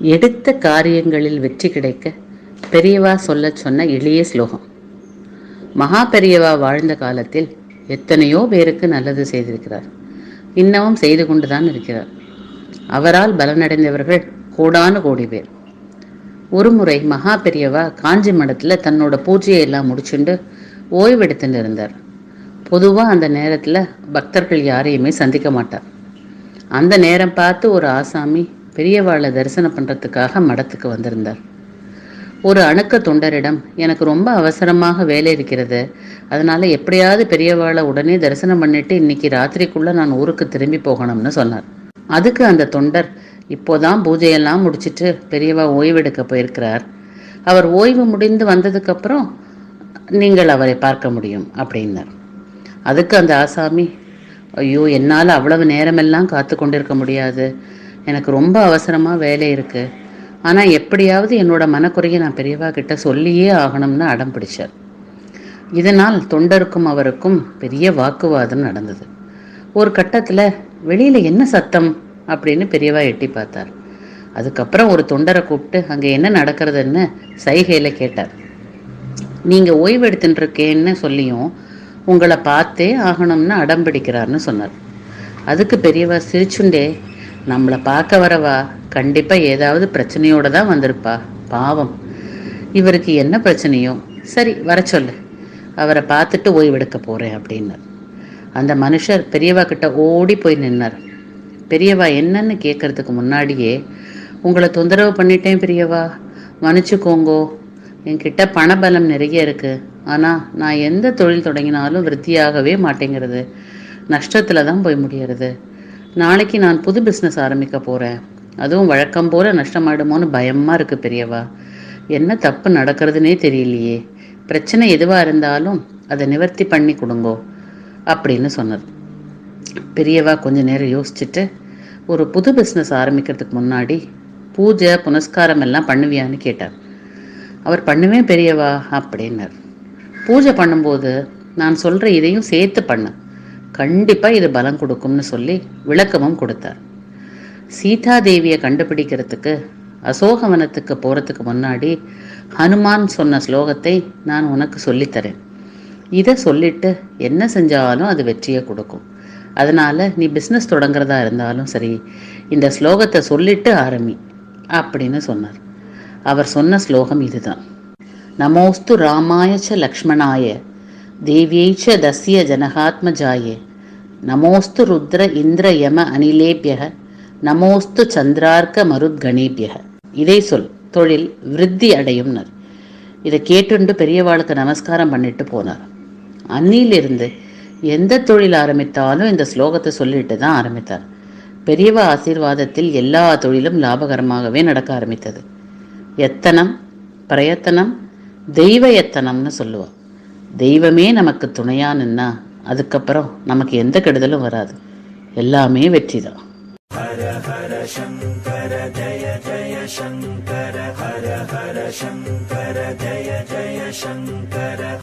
எடுத்த காரியங்களில் வெற்றி கிடைக்க பெரியவா சொல்ல சொன்ன எளிய ஸ்லோகம். மகா பெரியவா வாழ்ந்த காலத்தில் எத்தனையோ பேருக்கு நல்லது செய்திருக்கிறார். இன்னமும் செய்து கொண்டுதான் இருக்கிறார். அவரால் பலனடைந்தவர்கள் கோடானு கோடி பேர். ஒருமுறை மகா பெரியவா காஞ்சி மடத்துல தன்னோட பூஜையை எல்லாம் முடிச்சுண்டு ஓய்வெடுத்துட்டு இருந்தார். பொதுவாக அந்த நேரத்தில் பக்தர்கள் யாரையுமே சந்திக்க மாட்டார். அந்த நேரம் பார்த்து ஒரு ஆசாமி பெரியவாளை தரிசனம் பண்ணுறதுக்காக மடத்துக்கு வந்திருந்தார். ஒரு அணுக்க தொண்டரிடம் எனக்கு ரொம்ப அவசரமாக வேலை இருக்கிறது. அதனால் எப்படியாவது பெரியவாளை உடனே தரிசனம் பண்ணிட்டு இன்னைக்கு ராத்திரிக்குள்ளே நான் ஊருக்கு திரும்பி போகணும்னு சொன்னார். அதுக்கு அந்த தொண்டர் இப்போதான் பூஜையெல்லாம் முடிச்சிட்டு பெரியவா ஓய்வெடுக்க போயிருக்கிறார். அவர் ஓய்வு முடிந்து வந்ததுக்கப்புறம் நீங்கள் அவரை பார்க்க முடியும் அப்படின்னார். அதுக்கு அந்த ஆசாமி ஐயோ என்னால் அவ்வளவு நேரமெல்லாம் காத்து கொண்டிருக்க முடியாது. எனக்கு ரொம்ப அவசரமாக வேலை இருக்குது ஆனால் எப்படியாவது என்னோட மனக்குறையை நான் பெரியவா கிட்ட சொல்லியே ஆகணும்னு அடம் பிடிச்சார். இதனால் தொண்டருக்கும் அவருக்கும் பெரிய வாக்குவாதம் நடந்தது. ஒரு கட்டத்தில் வெளியில் என்ன சத்தம்? அப்படின்னு பெரியவா எட்டி பார்த்தார். அதுக்கப்புறம் ஒரு தொண்டரை கூப்பிட்டு அங்கே என்ன நடக்கிறதுன்னு சைகையில் கேட்டார். நீங்கள் ஓய்வு எடுத்துட்டுருக்கேன்னு சொல்லியும் உங்களை பார்த்தே ஆகணும்னு அடம் பிடிக்கிறார்னு சொன்னார். அதுக்கு பெரியவா சிரிச்சுண்டே நம்மளை பார்க்க வரவா கண்டிப்பாக ஏதாவது பிரச்சனையோடு தான் வந்திருப்பா பாவம். இவருக்கு என்ன பிரச்சனையோ சரி வர சொல்லு. அவரை பார்த்துட்டு ஓய்வெடுக்க போகிறேன் அப்படின்னார். அந்த மனுஷர் பெரியவா கிட்ட ஓடி போய் நின்னார். பெரியவா என்னன்னு கேட்கறதுக்கு முன்னாடியே உங்களை தொந்தரவு பண்ணிட்டேன் பெரியவா. மன்னிச்சுக்கோங்கோ. என்கிட்ட பணபலம் நிறைய இருக்கு. ஆனால் நான் எந்த தொழில் தொடங்கினாலும் விருத்தியாகவே மாட்டேங்கிறது. நஷ்டத்தில் தான் போய் முடியறது. நாளைக்கு நான் புது பிஸ்னஸ் ஆரம்பிக்க போகிறேன் அதுவும் வழக்கம் போல நஷ்டமாயிடுமோன்னு பயமாக இருக்கு பெரியவா. என்ன தப்பு நடக்கிறதுனே தெரியலையே. பிரச்சனை எதுவாக இருந்தாலும் அதை நிவர்த்தி பண்ணி கொடுங்கோ அப்படின்னு சொன்னார் பெரியவா கொஞ்ச நேரம் யோசிச்சுட்டு ஒரு புது பிஸ்னஸ் ஆரம்பிக்கிறதுக்கு முன்னாடி பூஜை புனஸ்காரம் எல்லாம் பண்ணுவியான்னு கேட்டார். அவர் பண்ணுவேன் பெரியவா அப்படின்னார். பூஜை பண்ணும்போது நான் சொல்கிற இதையும் சேர்த்து பண்ண. கண்டிப்பாக இது பலம் கொடுக்கும்னு சொல்லி விளக்கமும் கொடுத்தார். சீதா தேவியை கண்டுபிடிக்கிறதுக்கு அசோகவனத்துக்கு போகிறதுக்கு முன்னாடி ஹனுமான் சொன்ன ஸ்லோகத்தை நான் உனக்கு சொல்லித்தரேன். இதை சொல்லிட்டு என்ன செஞ்சாலும் அது வெற்றியை கொடுக்கும். அதனால நீ பிஸ்னஸ் தொடங்குறதா இருந்தாலும் சரி இந்த ஸ்லோகத்தை சொல்லிட்டு ஆரம்பி அப்படின்னு சொன்னார். அவர் சொன்ன ஸ்லோகம் இதுதான். நமோஸ்து ராமாயச்ச லக்ஷ்மணாய தேவியை ச தஸ்ய ஜனகாத்மஜாய நமோஸ்து ருத்ர இந்திர யம அனிலேபியக நமோஸ்து சந்திரார்க்க மருத்கணேபியக. இதை சொல் தொழில் விருத்தி அடையும்னர். இதை கேட்டுண்டு பெரியவாளுக்கு நமஸ்காரம் பண்ணிட்டு போனார். அன்னியிலிருந்து எந்த தொழில் ஆரம்பித்தாலும் இந்த ஸ்லோகத்தை சொல்லிட்டு தான் ஆரம்பித்தார். பெரியவா ஆசீர்வாதத்தில் எல்லா தொழிலும் லாபகரமாகவே நடக்க ஆரம்பித்தது. எத்தனம் பிரயத்தனம் தெய்வ எத்தனம்னு சொல்லுவோம் தெய்வமே நமக்கு துணையா நின்னா அதுக்கப்புறம் நமக்கு எந்த கெடுதலும் வராது. எல்லாமே வெற்றி தான் ஹர ஹர சங்கர ஜய ஜய சங்கர ஹர ஹர சங்கர ஜய ஜய சங்கர